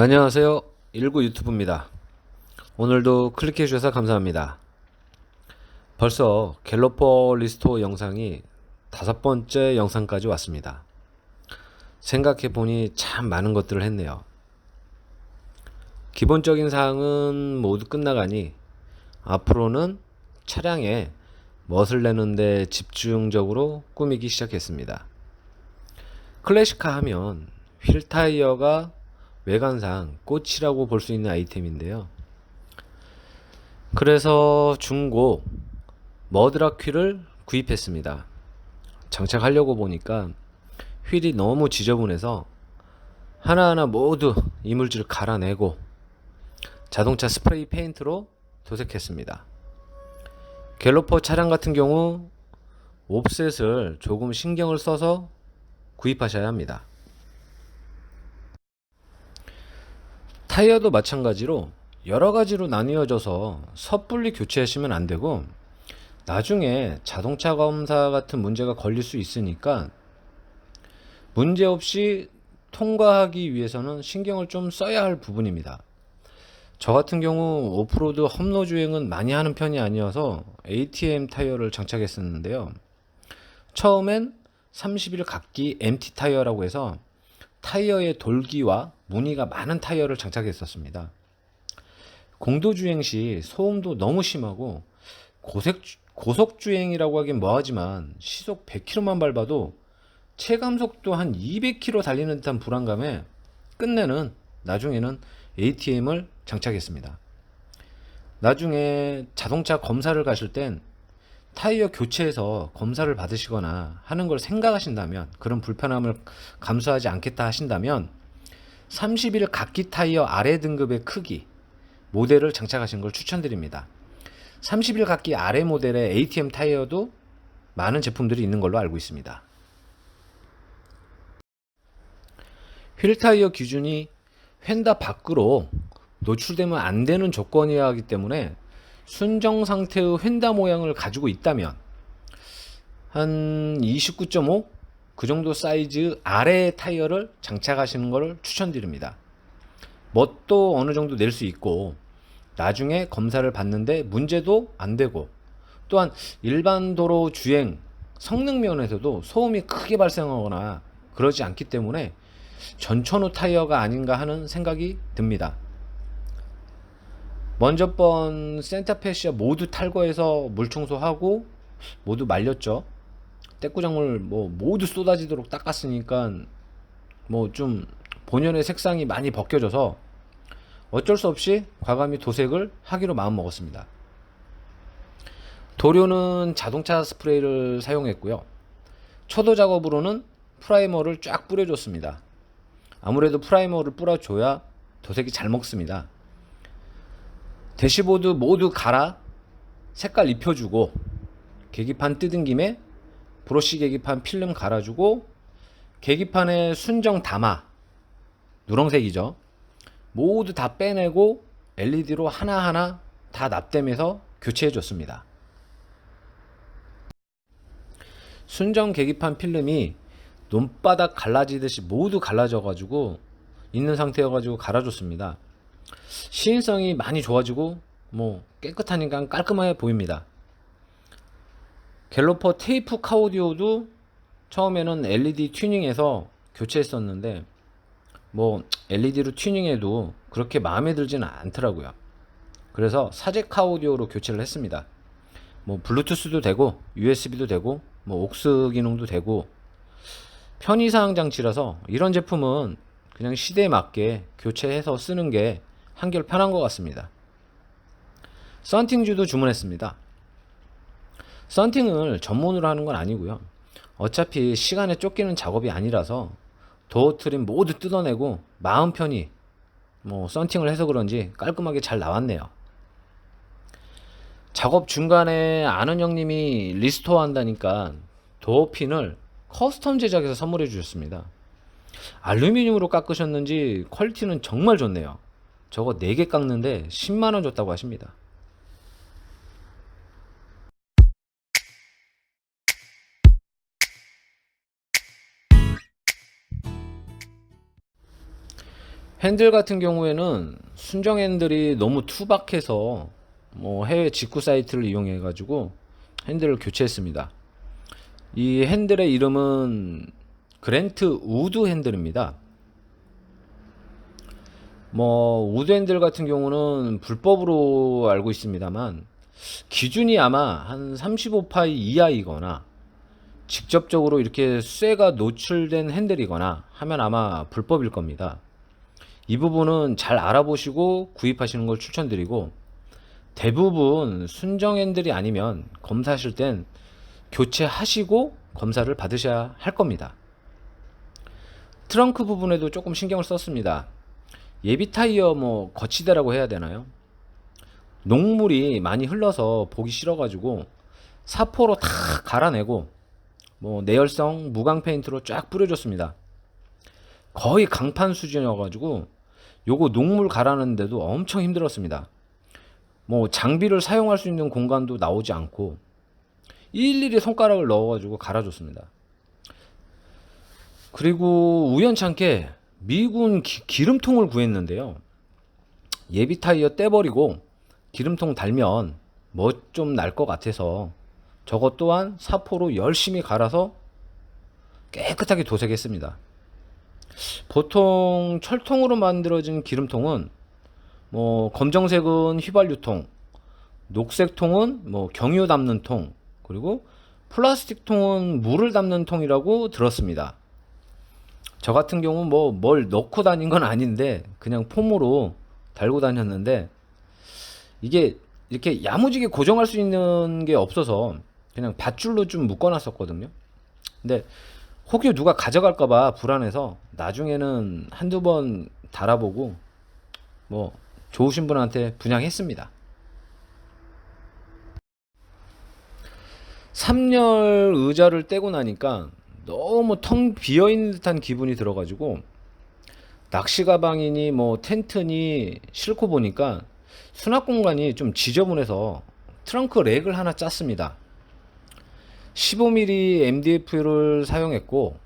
안녕하세요. 19 유튜브입니다. 오늘도 클릭해 주셔서 감사합니다. 벌써 갤러퍼 리스토 영상이 다섯 번째 영상까지 왔습니다. 생각해 보니 참 많은 것들을 했네요. 기본적인 사항은 모두 끝나가니 앞으로는 차량에 멋을 내는데 집중적으로 꾸미기 시작했습니다. 클래식카 하면 휠 타이어가 외관상 꽃이라고 볼 수 있는 아이템인데요. 그래서 중고 휠을 구입했습니다. 장착하려고 보니까 휠이 너무 지저분해서 하나하나 모두 이물질을 갈아내고 자동차 스프레이 페인트로 도색했습니다. 갤로퍼 차량 같은 경우 옵셋을 조금 신경을 써서 구입하셔야 합니다. 타이어도 마찬가지로 여러 가지로 나뉘어져서 섣불리 교체하시면 안 되고 나중에 자동차 검사 같은 문제가 걸릴 수 있으니까 문제 없이 통과하기 위해서는 신경을 좀 써야 할 부분입니다. 저 같은 경우 오프로드 험로 주행은 많이 하는 편이 아니어서 ATM 타이어를 장착했었는데요. 처음엔 30일 각기 MT 타이어라고 해서 타이어의 돌기와 무늬가 많은 타이어를 장착했었습니다. 공도 주행 시 소음도 너무 심하고 고색, 고속 주행이라고 하긴 뭐하지만 시속 100km만 밟아도 체감 속도 한 200km 달리는 듯한 불안감에 끝내는 나중에는 ATM을 장착했습니다. 나중에 자동차 검사를 가실 땐 타이어 교체해서 검사를 받으시거나 하는 걸 생각하신다면 그런 불편함을 감수하지 않겠다 하신다면 30일 각기 타이어 아래 등급의 크기 모델을 장착하신 걸 추천드립니다. 30일 각기 아래 모델의 ATM 타이어도 많은 제품들이 있는 걸로 알고 있습니다. 휠 타이어 기준이 휀다 밖으로 노출되면 안 되는 조건이어야 하기 때문에 순정 상태의 휀다 모양을 가지고 있다면 한 29.5 그 정도 사이즈 아래 타이어를 장착하시는 것을 추천드립니다. 멋도 어느 정도 낼 수 있고 나중에 검사를 받는데 문제도 안 되고 또한 일반 도로 주행 성능 면에서도 소음이 크게 발생하거나 그러지 않기 때문에 전천후 타이어가 아닌가 하는 생각이 듭니다. 먼저 번 센터페시아 모두 탈거해서 물 청소하고 모두 말렸죠. 떼꾸장물 뭐 모두 쏟아지도록 닦았으니까 뭐 좀 본연의 색상이 많이 벗겨져서 어쩔 수 없이 과감히 도색을 하기로 마음 먹었습니다. 도료는 자동차 스프레이를 사용했고요. 초도 작업으로는 프라이머를 쫙 뿌려줬습니다. 아무래도 프라이머를 뿌려줘야 도색이 잘 먹습니다. 대시보드 모두 갈아 색깔 입혀주고 계기판 뜯은 김에 브러쉬 계기판 필름 갈아주고 계기판에 순정 담아 누렁색이죠. 모두 다 빼내고 LED로 하나하나 다 납땜해서 교체해 줬습니다. 순정 계기판 필름이 논바닥 갈라지듯이 모두 갈라져 가지고 있는 상태여 가지고 갈아줬습니다. 시인성이 많이 좋아지고 뭐 깨끗하니까 깔끔해 보입니다. 갤로퍼 테이프 카오디오도 처음에는 LED 튜닝해서 교체했었는데 뭐 LED로 튜닝해도 그렇게 마음에 들지는 않더라고요. 그래서 사제 카 오디오로 교체를 했습니다. 뭐 블루투스도 되고 USB도 되고 뭐 옥스 기능도 되고 편의사항 장치라서 이런 제품은 그냥 시대에 맞게 교체해서 쓰는 게 한결 편한 것 같습니다. 썬팅주도 주문했습니다. 썬팅을 전문으로 하는 건 아니고요. 어차피 시간에 쫓기는 작업이 아니라서 도어 트림 모두 뜯어내고 마음 편히 뭐 썬팅을 해서 그런지 깔끔하게 잘 나왔네요. 작업 중간에 아는 형님이 리스토어 한다니까 도어핀을 커스텀 제작해서 선물해 주셨습니다. 알루미늄으로 깎으셨는지 퀄리티는 정말 좋네요. 저거 4개 깎는데 10만원 줬다고 하십니다. 핸들 같은 경우에는 순정 핸들이 너무 투박해서 뭐 해외 직구 사이트를 이용해 가지고 핸들을 교체했습니다. 이 핸들의 이름은 그랜트 우드 핸들입니다. 뭐 우드 핸들 같은 경우는 불법으로 알고 있습니다만 기준이 아마 한 35파이 이하이거나 직접적으로 이렇게 쇠가 노출된 핸들이거나 하면 아마 불법일 겁니다. 이 부분은 잘 알아보시고 구입하시는 걸 추천드리고 대부분 순정 핸들이 아니면 검사하실 땐 교체하시고 검사를 받으셔야 할 겁니다. 트렁크 부분에도 조금 신경을 썼습니다. 예비 타이어 뭐 거치대라고 해야 되나요? 녹물이 많이 흘러서 보기 싫어가지고 사포로 다 갈아내고 뭐 내열성 무광 페인트로 쫙 뿌려줬습니다. 거의 강판 수준이어가지고 요거 녹물 갈아내는데도 엄청 힘들었습니다. 뭐 장비를 사용할 수 있는 공간도 나오지 않고 일일이 손가락을 넣어가지고 갈아줬습니다. 그리고 우연찮게 미군 기, 기름통을 구했는데요. 예비 타이어 떼버리고 기름통 달면 뭐 좀 날 것 같아서 저것 또한 사포로 열심히 갈아서 깨끗하게 도색했습니다. 보통 철통으로 만들어진 기름통은 뭐 검정색은 휘발유통, 녹색통은 뭐 경유 담는 통, 그리고 플라스틱 통은 물을 담는 통이라고 들었습니다. 저 같은 경우는 뭐뭘 넣고 다닌 건 아닌데 그냥 폼으로 달고 다녔는데 이게 이렇게 야무지게 고정할 수 있는 게 없어서 그냥 밧줄로 좀 묶어놨었거든요. 근데 혹여 누가 가져갈까봐 불안해서 나중에는 한두 번 달아보고 뭐 좋으신 분한테 분양했습니다. 3열 의자를 떼고 나니까 너무 텅 비어 있는 듯한 기분이 들어가지고 낚시 가방이니 뭐 텐트니 싣고 보니까 수납 공간이 좀 지저분해서 트렁크 렉을 하나 짰습니다. 15mm MDF를 사용했고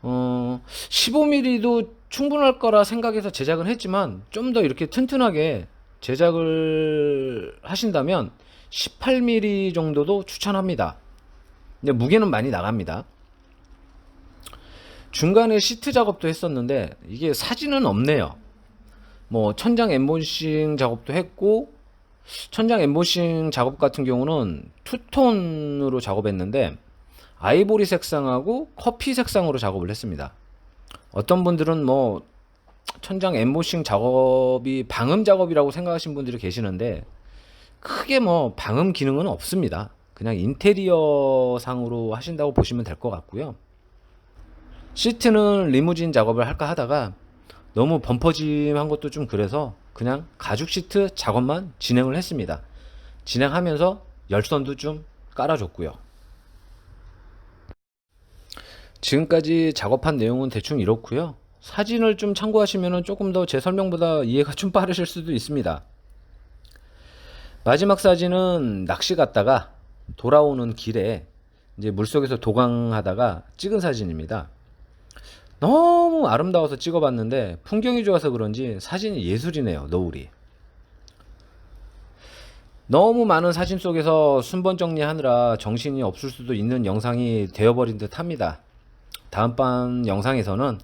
어 15mm도 충분할 거라 생각해서 제작을 했지만 좀 더 이렇게 튼튼하게 제작을 하신다면 18mm 정도도 추천합니다. 근데 무게는 많이 나갑니다. 중간에 시트 작업도 했었는데 이게 사진은 없네요. 뭐 천장 엠보싱 작업도 했고 천장 엠보싱 작업 같은 경우는 투톤으로 작업했는데 아이보리 색상하고 커피 색상으로 작업을 했습니다. 어떤 분들은 뭐 천장 엠보싱 작업이 방음 작업이라고 생각하시는 분들이 계시는데 크게 뭐 방음 기능은 없습니다. 그냥 인테리어 상으로 하신다고 보시면 될 것 같고요. 시트는 리무진 작업을 할까 하다가 너무 범퍼짐한 것도 좀 그래서 그냥 가죽 시트 작업만 진행을 했습니다. 진행하면서 열선도 좀 깔아줬고요. 지금까지 작업한 내용은 대충 이렇고요. 사진을 좀 참고하시면 조금 더 제 설명보다 이해가 좀 빠르실 수도 있습니다. 마지막 사진은 낚시 갔다가 돌아오는 길에 이제 물속에서 도강하다가 찍은 사진입니다. 너무 아름다워서 찍어봤는데 풍경이 좋아서 그런지 사진이 예술이네요. 노을이. 너무 많은 사진 속에서 순번 정리하느라 정신이 없을 수도 있는 영상이 되어버린 듯 합니다. 다음번 영상에서는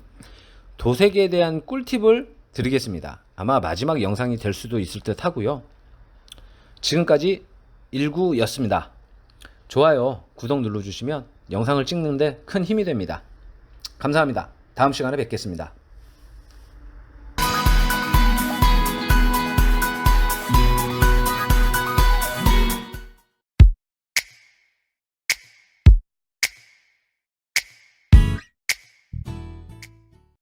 도색에 대한 꿀팁을 드리겠습니다. 아마 마지막 영상이 될 수도 있을 듯 하고요. 지금까지 1구였습니다. 좋아요, 구독 눌러주시면 영상을 찍는데 큰 힘이 됩니다. 감사합니다. 다음 시간에 뵙겠습니다.